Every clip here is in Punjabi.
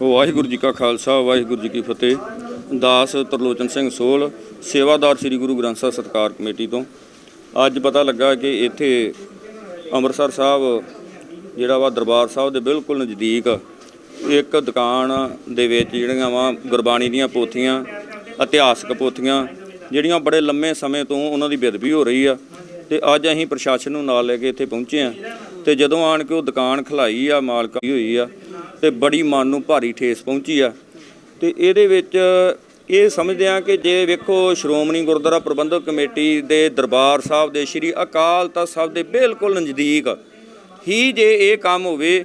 ਵਾਹਿਗੁਰੂ ਜੀ ਕਾ ਖਾਲਸਾ, ਵਾਹਿਗੁਰੂ ਜੀ ਕੀ ਫਤਿਹ। ਦਾਸ ਤਰਲੋਚਨ ਸਿੰਘ ਸੋਲ, ਸੇਵਾਦਾਰ ਸ੍ਰੀ ਗੁਰੂ ਗ੍ਰੰਥ ਸਾਹਿਬ ਸਤਕਾਰ ਕਮੇਟੀ ਤੋਂ। ਅੱਜ ਪਤਾ ਲੱਗਾ ਕਿ ਇੱਥੇ ਅੰਮ੍ਰਿਤਸਰ ਸਾਹਿਬ, ਜਿਹੜਾ ਵਾ ਦਰਬਾਰ ਸਾਹਿਬ ਦੇ ਬਿਲਕੁਲ ਨਜ਼ਦੀਕ ਇੱਕ ਦੁਕਾਨ ਦੇ ਵਿੱਚ ਜਿਹੜੀਆਂ ਵਾ ਗੁਰਬਾਣੀ ਦੀਆਂ ਪੋਥੀਆਂ, ਇਤਿਹਾਸਕ ਪੋਥੀਆਂ, ਜਿਹੜੀਆਂ ਬੜੇ ਲੰਮੇ ਸਮੇਂ ਤੋਂ ਉਹਨਾਂ ਦੀ ਬੇਦਬੀ ਹੋ ਰਹੀ ਆ। ਤੇ ਅੱਜ ਅਸੀਂ ਪ੍ਰਸ਼ਾਸਨ ਨੂੰ ਨਾਲ ਲੈ ਕੇ ਇੱਥੇ ਪਹੁੰਚੇ ਆ। ਤੇ ਜਦੋਂ ਆਣ ਕੇ ਉਹ ਦੁਕਾਨ ਖਲਾਈ ਆ, ਮਾਲਕਾਂ ਹੋਈ ਆ ਤੇ ਬੜੀ ਮਨ ਨੂੰ ਭਾਰੀ ਠੇਸ ਪਹੁੰਚੀ ਆ। ਤੇ ਇਹਦੇ ਵਿੱਚ ਇਹ ਸਮਝਦੇ ਆ ਕਿ ਜੇ ਵੇਖੋ ਸ਼੍ਰੋਮਣੀ ਗੁਰਦੁਆਰਾ ਪ੍ਰਬੰਧਕ ਕਮੇਟੀ ਦੇ ਦਰਬਾਰ ਸਾਹਿਬ ਦੇ ਸ੍ਰੀ ਅਕਾਲ ਤਖਤ ਸਾਹਿਬ ਦੇ ਬਿਲਕੁਲ ਨਜ਼ਦੀਕ ਹੀ ਜੇ ਇਹ ਕੰਮ ਹੋਵੇ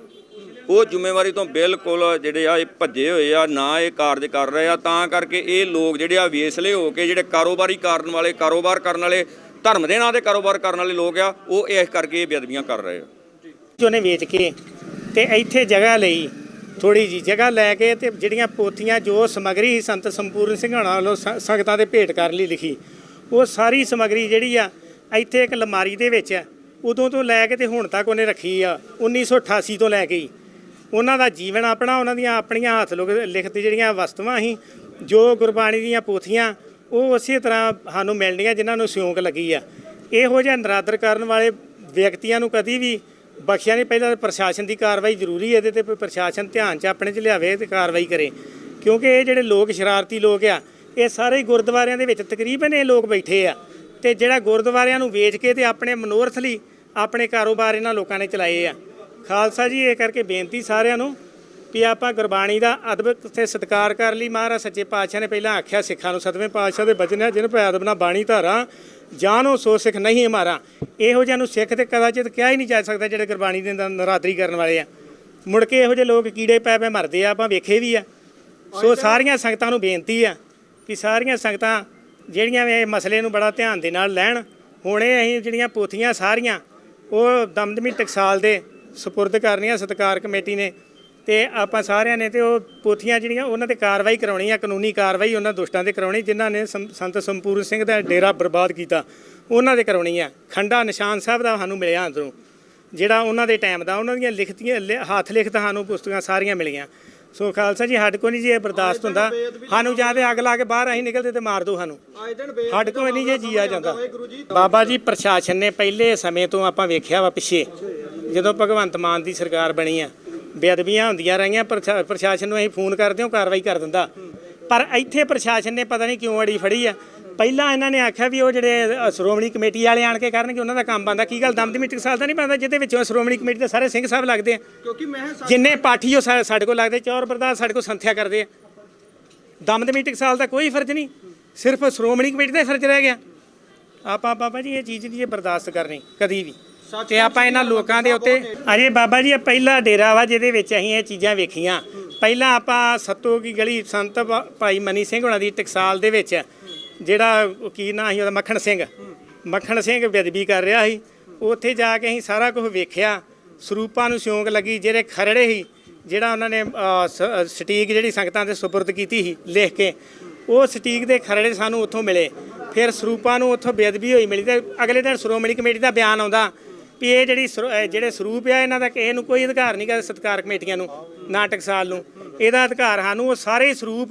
ਉਹ ਜ਼ਿੰਮੇਵਾਰੀ ਤੋਂ ਬਿਲਕੁਲ ਜਿਹੜੇ ਆ, ਇਹ ਭੱਜੇ ਹੋਏ ਆ, ਨਾ ਇਹ ਕਾਰਜ ਕਰ ਰਹੇ ਆ ਤਾਂ ਕਰਕੇ ਇਹ ਲੋਕ ਜਿਹੜੇ ਆ, ਵੇਸਲੇ ਹੋ ਕੇ ਜਿਹੜੇ ਕਾਰੋਬਾਰੀ ਕਰਨ ਵਾਲੇ, ਕਾਰੋਬਾਰ ਕਰਨ ਵਾਲੇ, ਧਰਮ ਦੇ ਨਾਂ ਤੇ ਕਾਰੋਬਾਰ ਕਰਨ ਵਾਲੇ ਲੋਕ ਆ, ਉਹ ਇਸ ਕਰਕੇ ਇਹ ਬੇਅਦਬੀਆਂ ਕਰ ਰਹੇ ਆ ਉਹਨੇ ਵੇਚ ਕੇ ਤੇ ਇੱਥੇ ਜਗ੍ਹਾ ਲਈ ਥੋੜੀ ਜੀ ਜਗ੍ਹਾ ਲੈ ਕੇ ਤੇ ਜਿਹੜੀਆਂ ਪੋਥੀਆਂ ਜੋ ਸਮਗਰੀ ਸੰਤ ਸੰਪੂਰਨ ਸਿੰਘਾਣਾ ਵੱਲੋਂ ਸ- ਸੰਗਤਾਂ ਦੇ ਭੇਟ ਕਰਨ ਲਈ ਲਿਖੀ, ਉਹ ਸਾਰੀ ਸਮਗਰੀ ਜਿਹੜੀ ਆ, ਇੱਥੇ ਇੱਕ ਲਮਾਰੀ ਦੇ ਵਿੱਚ ਆ। ਉਦੋਂ ਤੋਂ ਲੈ ਕੇ ਤੇ ਹੁਣ ਤੱਕ ਉਹਨੇ ਰੱਖੀ ਆ 1988 ਤੋਂ ਲੈ ਕੇ ਹੀ ਉਹਨਾਂ ਦਾ ਜੀਵਨ ਆਪਣਾ, ਉਹਨਾਂ ਦੀਆਂ ਆਪਣੀਆਂ ਹੱਥ ਲੋਕ ਲਿਖਤ ਜਿਹੜੀਆਂ ਵਸਤੂਆਂ ਸੀ, ਜੋ ਗੁਰਬਾਣੀ ਦੀਆਂ ਪੋਥੀਆਂ, ਉਹ ਉਸੇ ਤਰ੍ਹਾਂ ਸਾਨੂੰ ਮਿਲਣੀਆਂ ਜਿਨ੍ਹਾਂ ਨੂੰ ਸਿਉਂਕ ਲੱਗੀ ਆ। ਇਹੋ ਜਿਹਾ ਨਰਾਦਰ ਕਰਨ ਵਾਲੇ ਵਿਅਕਤੀਆਂ ਨੂੰ ਕਦੀ ਵੀ ਬਖਸ਼ਿਆ ਨਹੀਂ। ਪਹਿਲਾਂ ਪ੍ਰਸ਼ਾਸਨ ਦੀ ਕਾਰਵਾਈ ਜ਼ਰੂਰੀ ਹੈ ਇਹਦੇ ਤੇ ਪ੍ਰਸ਼ਾਸਨ ਧਿਆਨ 'ਚ ਆਪਣੇ 'ਚ ਲਿਆਵੇ ਤੇ ਕਾਰਵਾਈ ਕਰੇ। ਕਿਉਂਕਿ ਇਹ ਜਿਹੜੇ ਲੋਕ, ਸ਼ਰਾਰਤੀ ਲੋਕ ਆ, ਇਹ ਸਾਰੇ ਹੀ ਗੁਰਦੁਆਰਿਆਂ ਦੇ ਵਿੱਚ ਤਕਰੀਬਨ ਇਹ ਲੋਕ ਬੈਠੇ ਆ। ਤੇ ਜਿਹੜਾ ਗੁਰਦੁਆਰਿਆਂ ਨੂੰ ਵੇਚ ਕੇ ਤੇ ਆਪਣੇ ਮਨੋਰਥ ਲਈ ਆਪਣੇ ਕਾਰੋਬਾਰ ਇਹਨਾਂ ਲੋਕਾਂ ਨੇ ਚਲਾਏ ਆ। ਖਾਲਸਾ ਜੀ ਇਹ ਕਰਕੇ ਬੇਨਤੀ ਸਾਰਿਆਂ ਨੂੰ ਵੀ ਆਪਾਂ ਗੁਰਬਾਣੀ ਦਾ ਅਦਬ ਤੇ ਸਤਿਕਾਰ ਕਰ ਲਈ। ਮਹਾਰਾਜ ਸੱਚੇ ਪਾਤਸ਼ਾਹ ਨੇ ਪਹਿਲਾਂ ਆਖਿਆ ਸਿੱਖਾਂ ਨੂੰ ਸਤਵੇਂ ਪਾਤਸ਼ਾਹ ਦੇ ਬਚਨ ਹੈ ਜਿਨ ਭੈ ਅਦਬ ਨਾ ਬਾਣੀ ਧਾਰਾ ਜਾਨੋ ਸੋ ਸਿੱਖ ਨਹੀਂ ਹਮਾਰਾ। ਇਹੋ ਜਿਹਾ ਨੂੰ ਸਿੱਖ ਤੇ ਕਦਾਚਿਤ ਕਿਹਾ ਹੀ ਨਹੀਂ ਜਾ ਸਕਦਾ ਜਿਹੜੇ ਗੁਰਬਾਣੀ ਦੇ ਨਰਾਦਰੀ ਕਰਨ ਵਾਲੇ ਆ। ਮੁੜ ਕੇ ਇਹੋ ਜਿਹੇ ਲੋਕ ਕੀੜੇ ਪੈ ਪੈ ਮਰਦੇ ਆ ਆਪਾਂ ਵੇਖੇ ਵੀ ਆ। ਸੋ ਸਾਰੀਆਂ ਸੰਗਤਾਂ ਨੂੰ ਬੇਨਤੀ ਆ ਕਿ ਸਾਰੀਆਂ ਸੰਗਤਾਂ ਜਿਹੜੀਆਂ ਇਹ ਮਸਲੇ ਨੂੰ ਬੜਾ ਧਿਆਨ ਦੇ ਨਾਲ ਲੈਣ। ਹੁਣੇ ਅਸੀਂ ਜਿਹੜੀਆਂ ਪੋਥੀਆਂ ਸਾਰੀਆਂ ਉਹ ਦਮਦਮੀ ਟਕਸਾਲ ਦੇ ਸਪੁਰਦ ਕਰਨੀਆਂ ਸਤਕਾਰ ਕਮੇਟੀ ਨੇ ਤੇ ਆਪਾਂ ਸਾਰਿਆਂ ਨੇ ਤੇ ਉਹ ਪੋਥੀਆਂ ਜਿਹੜੀਆਂ ਉਹਨਾਂ ਤੇ ਕਾਰਵਾਈ ਕਰਾਉਣੀ ਆ ਕਾਨੂੰਨੀ ਕਾਰਵਾਈ ਉਹਨਾਂ ਦੁਸ਼ਟਾਂ ਤੇ ਕਰਾਉਣੀ ਜਿਨ੍ਹਾਂ ਨੇ ਸੰਤ ਸੰਪੂਰਨ ਸਿੰਘ ਦਾ ਡੇਰਾ ਬਰਬਾਦ ਕੀਤਾ ਉਹਨਾਂ ਤੇ ਕਰਾਉਣੀ ਆ। ਖੰਡਾ ਨਿਸ਼ਾਨ ਸਾਹਿਬ ਦਾ ਸਾਨੂੰ ਮਿਲਿਆ ਅੰਦਰੋਂ ਜਿਹੜਾ ਉਹਨਾਂ ਦੇ ਟਾਈਮ ਦਾ ਉਹਨਾਂ ਦੀਆਂ ਲਿਖਤੀਆਂ ਹੱਥ ਲਿਖਤ ਸਾਨੂੰ ਪੁਸਤਕਾਂ ਸਾਰੀਆਂ ਮਿਲੀਆਂ। ਸੋ ਖਾਲਸਾ ਜੀ ਸਾਡੇ ਕੋਲ ਨਹੀਂ ਜੀ ਇਹ ਬਰਦਾਸ਼ਤ ਹੁੰਦਾ। ਸਾਨੂੰ ਜਾਂ ਤੇ ਅੱਗ ਲਾ ਕੇ ਬਾਹਰ ਅਸੀਂ ਨਿਕਲਦੇ ਤੇ ਮਾਰ ਦਿਓ ਸਾਨੂੰ। ਸਾਡੇ ਕੋਲ ਨਹੀਂ ਜੇ ਜੀਆ ਜਾਂਦਾ। ਬਾਬਾ ਜੀ ਪ੍ਰਸ਼ਾਸਨ ਨੇ ਪਹਿਲੇ ਸਮੇਂ ਤੋਂ ਆਪਾਂ ਵੇਖਿਆ ਵਾ ਪਿੱਛੇ। ਜਦੋਂ ਭਗਵੰਤ ਮਾਨ ਦੀ ਸਰਕਾਰ ਬਣੀ ਆ ਬੇਅਦਬੀਆਂ ਹੁੰਦੀਆਂ ਰਹੀਆਂ ਪ੍ਰਸ਼ਾ- ਪ੍ਰਸ਼ਾਸਨ ਨੂੰ ਅਸੀਂ ਫੋਨ ਕਰਦੇ ਹਾਂ ਕਾਰਵਾਈ ਕਰ ਦਿੰਦਾ। ਪਰ ਇੱਥੇ ਪ੍ਰਸ਼ਾਸਨ ਨੇ ਪਤਾ ਨਹੀਂ ਕਿਉਂ ਅੜੀ ਫੜੀ ਆ। ਪਹਿਲਾਂ ਇਹਨਾਂ ਨੇ ਆਖਿਆ ਵੀ ਉਹ ਜਿਹੜੇ ਸ਼੍ਰੋਮਣੀ ਕਮੇਟੀ ਵਾਲੇ ਆਣ ਕੇ ਕਰਨਗੇ ਉਹਨਾਂ ਦਾ ਕੰਮ ਬੰਦਾ ਕੀ ਗੱਲ ਦਮਦਮੀ ਟਕਸਾਲ ਦਾ ਨਹੀਂ ਬੰਦਾ ਜਿਹਦੇ ਵਿੱਚੋਂ ਸ਼੍ਰੋਮਣੀ ਕਮੇਟੀ ਦੇ ਸਾਰੇ ਸਿੰਘ ਸਾਹਿਬ ਲੱਗਦੇ ਆ। ਕਿਉਂਕਿ ਮੈਂ ਜਿੰਨੇ ਪਾਠੀ ਉਹ ਸਾਡੇ ਕੋਲ ਲੱਗਦੇ ਚੌਰ ਬਰਦਾਸ ਸਾਡੇ ਕੋਲ ਸੰਥਿਆ ਕਰਦੇ ਆ। ਦਮਦਮੀ ਟਕਸਾਲ ਦਾ ਕੋਈ ਫਰਜ਼ ਨਹੀਂ ਸਿਰਫ ਸ਼੍ਰੋਮਣੀ ਕਮੇਟੀ ਦਾ ਹੀ ਫਰਜ਼ ਰਹਿ ਗਿਆ। ਆਪਾਂ ਬਾਬਾ ਜੀ ਇਹ ਚੀਜ਼ ਨਹੀਂ ਜੇ ਬਰਦਾਸ਼ਤ ਕਰਨੀ ਕਦੀ ਵੀ। ਤੇ ਆਪਾਂ ਇਹਨਾਂ ਲੋਕਾਂ ਦੇ ਉੱਤੇ ਅਜੇ ਬਾਬਾ ਜੀ ਇਹ ਪਹਿਲਾ ਡੇਰਾ ਵਾ ਜਿਹਦੇ ਵਿੱਚ ਅਸੀਂ ਇਹ ਚੀਜ਼ਾਂ ਵੇਖੀਆਂ। ਪਹਿਲਾਂ ਆਪਾਂ ਸੱਤੋ ਕੀ ਗਲੀ ਸੰਤ ਭਾ- ਭਾਈ ਮਨੀ ਸਿੰਘ ਹੁਣਾਂ ਦੀ ਟਕਸਾਲ ਦੇ ਵਿੱਚ ਜਿਹੜਾ ਉਹ ਕੀ ਨਾਂ ਸੀ ਉਹਦਾ ਮੱਖਣ ਸਿੰਘ। ਮੱਖਣ ਸਿੰਘ ਬੇਦਬੀ ਕਰ ਰਿਹਾ ਸੀ। ਉੱਥੇ ਜਾ ਕੇ ਅਸੀਂ ਸਾਰਾ ਕੁਝ ਵੇਖਿਆ। ਸਰੂਪਾਂ ਨੂੰ ਸਿਉਂਕ ਲੱਗੀ ਜਿਹੜੇ ਖਰੜੇ ਸੀ ਜਿਹੜਾ ਉਹਨਾਂ ਨੇ ਅ, ਸ- ਅ, ਸਟੀਕ ਜਿਹੜੀ ਸੰਗਤਾਂ ਦੇ ਸੁਪਰਦ ਕੀਤੀ ਸੀ ਲਿਖ ਕੇ। ਉਹ ਸਟੀਕ ਦੇ ਖਰੜੇ ਸਾਨੂੰ ਉੱਥੋਂ ਮਿਲੇ। ਫਿਰ ਸਰੂਪਾਂ ਨੂੰ ਉੱਥੋਂ ਬੇਅਦਬੀ ਹੋਈ ਮਿਲੀ ਤੇ ਅਗਲੇ ਦਿਨ ਸ਼੍ਰੋਮਣੀ ਕਮੇਟੀ ਦਾ ਬਿਆਨ ਆਉਂਦਾ। ਵੀ ਇਹ ਜਿਹੜੀ ਸਰੂ- ਅ, ਜਿਹੜੇ ਸਰੂਪ ਆ ਇਹਨਾਂ ਦਾ ਕਿਸੇ ਨੂੰ ਕੋਈ ਅਧਿਕਾਰ ਨਹੀਂ ਗਾ ਸਤਕਾਰ ਕਮੇਟੀਆਂ ਨੂੰ ਨਾਟਕ ਸਾਲ ਨੂੰ। ਇਹਦਾ ਅਧਿਕਾਰ ਸਾਨੂੰ ਉਹ ਸਾਰੇ ਸਰੂਪ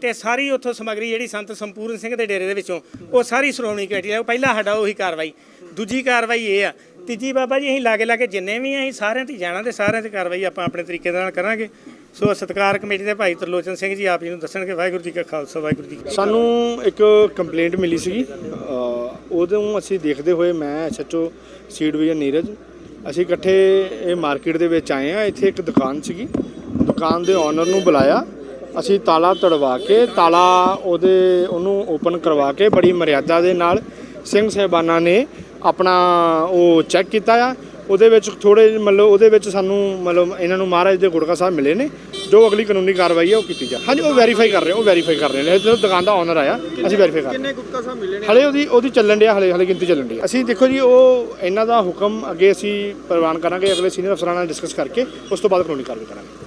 ਤੇ ਸਾਰੀ ਉੱਥੋਂ ਸਮਗਰੀ ਜਿਹੜੀ ਸੰਤ ਸੰਪੂਰਨ ਸਿੰਘ ਦੇ ਡੇਰੇ ਦੇ ਵਿੱਚੋਂ ਉਹ ਸਾਰੀ ਸ਼੍ਰੋਮਣੀ ਕਮੇਟੀ ਦਾ ਉਹ ਪਹਿਲਾ ਸਾਡਾ ਉਹੀ ਕਾਰਵਾਈ। ਦੂਜੀ ਕਾਰਵਾਈ ਇਹ ਆ। ਤੀਜੀ ਬਾਬਾ ਜੀ ਅਸੀਂ ਲਾਗੇ ਲਾਗੇ ਜਿੰਨੇ ਵੀ ਆ ਅਸੀਂ ਸਾਰਿਆਂ ਤੇ ਜਾਣਾ ਤੇ ਸਾਰਿਆਂ ਤੇ ਕਾਰਵਾਈ ਆਪਾਂ ਆਪਣੇ ਤਰੀਕੇ ਦੇ ਨਾਲ ਕਰਾਂਗੇ। ਸੋ ਸਤਕਾਰ ਕਮੇਟੀ ਦੇ ਭਾਈ ਤਰਲੋਚਨ ਸਿੰਘ ਜੀ ਆਪ ਜੀ ਨੂੰ ਦੱਸਣਗੇ ਵਾਹਿਗੁਰੂ ਜੀ ਕਾ ਖਾਲਸਾ ਵਾਹਿਗੁਰੂ ਜੀ ਕੀ ਫਤਿਹ ਸਾਨੂੰ ਇੱਕ ਕੰਪਲੇਂਟ ਮਿਲੀ ਸੀਗੀ। ਉਦੋਂ ਅਸੀਂ ਦੇਖਦੇ ਹੋਏ ਮੈਂ ਐਸਐਚਓ ਸੀ ਡਿਵੀਜ਼ਨ ਨੀਰਜ, ਅਸੀਂ ਇਕੱਠੇ ਇਹ ਮਾਰਕੀਟ ਦੇ ਵਿੱਚ ਆਏ ਆ ਇੱਥੇ ਇੱਕ ਦੁਕਾਨ ਸੀਗੀ। ਦੁਕਾਨ ਦੇ ਓਨਰ ਨੂੰ ਬੁਲਾਇਆ। ਅਸੀਂ ਤਾਲਾ ਤੜਵਾ ਕੇ, ਤਾਲਾ ਉਹਦੇ, ਉਹਨੂੰ ਓਪਨ ਕਰਵਾ ਕੇ ਬੜੀ ਮਰਿਆਦਾ ਦੇ ਨਾਲ ਸਿੰਘ ਸਾਹਿਬਾਨਾਂ ਨੇ ਆਪਣਾ ਉਹ ਚੈੱਕ ਕੀਤਾ ਆ। ਉਹਦੇ ਵਿੱਚ ਥੋੜੇ ਮਤਲਬ ਉਹਦੇ ਵਿੱਚ ਸਾਨੂੰ ਮਤਲਬ ਇਹਨਾਂ ਨੂੰ ਮਹਾਰਾਜ ਦੇ ਗੁੜਕਾ ਸਾਹਿਬ ਮਿਲੇ ਨੇ ਜੋ ਅਗਲੀ ਕਾਨੂੰਨੀ ਕਾਰਵਾਈ ਹੈ ਉਹ ਕੀਤੀ ਜਾ ਹਾਂਜੀ ਉਹ ਵੈਰੀਫਾਈ ਕਰ ਰਹੇ ਉਹ ਵੈਰੀਫਾਈ ਕਰ ਰਹੇ ਨੇ। ਜਦੋਂ ਦੁਕਾਨ ਦਾ ਓਨਰ ਆਇਆ ਅਸੀਂ ਵੈਰੀਫਾਈ ਕਰ ਰਹੇ ਕਿੰਨੇ ਗੁਪਤਾ ਸਾਹਿਬ ਮਿਲੇ ਨੇ? ਹਲੇ ਉਹਦੀ ਉਹਦੀ ਚੱਲਣ ਡਿਆ ਹਲੇ ਹਲੇ ਗਿਣਤੀ ਚੱਲਣ ਡਈ ਅਸੀਂ ਦੇਖੋ ਜੀ ਉਹ ਇਹਨਾਂ ਦਾ ਹੁਕਮ ਅੱਗੇ ਅਸੀਂ ਪ੍ਰਵਾਨ ਕਰਾਂਗੇ ਅਗਲੇ ਸੀਨੀਅਰ ਅਫਸਰਾਂ ਨਾਲ ਡਿਸਕਸ ਕਰਕੇ ਉਸ ਤੋਂ ਬਾਅਦ ਕਾਨੂੰਨੀ ਕਾਰਵਾਈ ਕਰਾਂਗੇ।